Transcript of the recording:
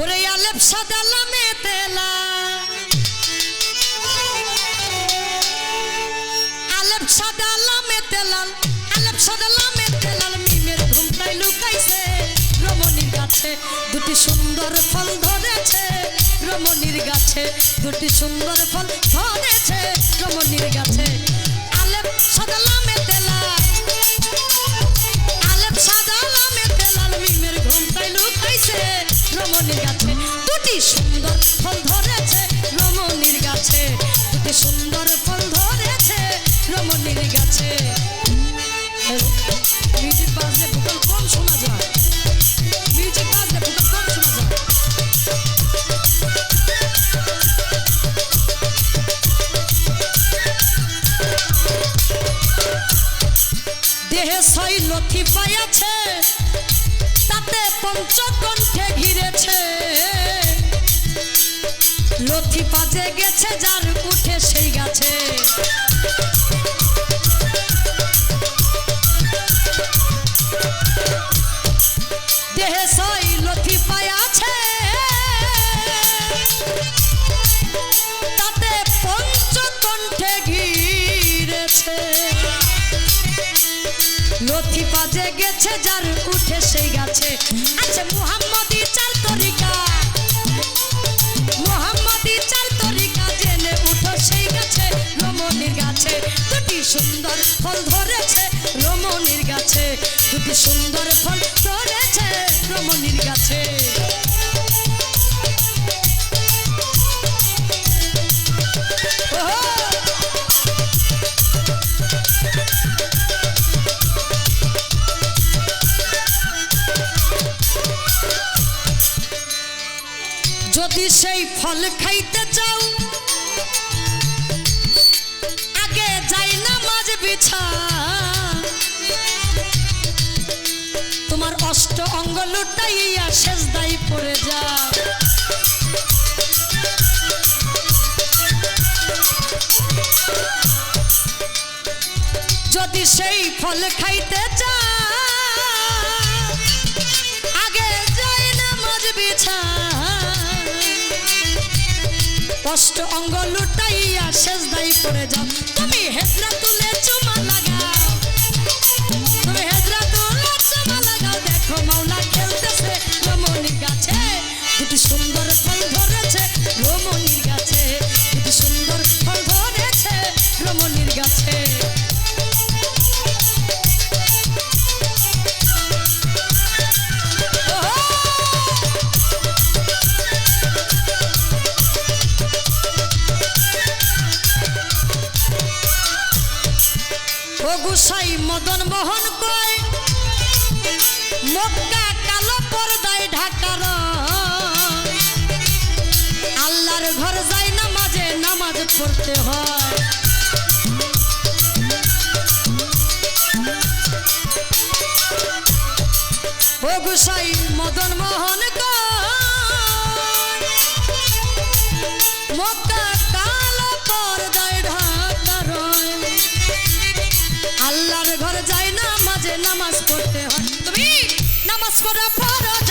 ওরে আলেপ আলেপ সাদালা মেতেলাল আলেপ সাদালা মেতেলাল মিমের ঘুমটাই লুকাইছে গাছে। দুটি সুন্দর ফল ধরেছে রমণীর গাছে। দুটি সুন্দর ফল ধরেছে রমণীর গাছে। আলেপ সাদালা দেহে ছয় লথি পাইয়াছে তাতে পঞ্চকণ্ঠে ঘিরেছে। লথি পাজে গেছে যার উঠে সেই গাছে। পাজে গেছে, যার উঠে সেই গাছে। আছে মুহাম্মদি চার তরিকা। মুহাম্মদি চার তরিকা জেনে উঠো সেই গাছে, রমণীর গাছে। দুটি সুন্দর ফল ধরেছে রমণীর গাছে। দুটি সুন্দর ফল যদি সেই ফল খাইতে চাও, আগে যাই না মাঝ বিছা। তোমার অষ্ট অঙ্গ লুটাইয়া শেষ দাই পড়ে যা। যদি সেই ফল খাইতে চাও, আগে যাই না মাঝ বিছা। কষ্ট অঙ্গ লুটাইয়া শেষ দায়ী পড়ে যাও। তুমি হেসরা তুলে চুমা লাগাও ও গুসাই মদন মোহন কয়, মক্কা কালো পর্দায় ঢাকার আল্লাহর ঘর যাই না মাঝে নামাজ পড়তে হয়। ও গুসাই মদন মোহন কয়, মক্কা নামাজ পড়া ফরজ আদায়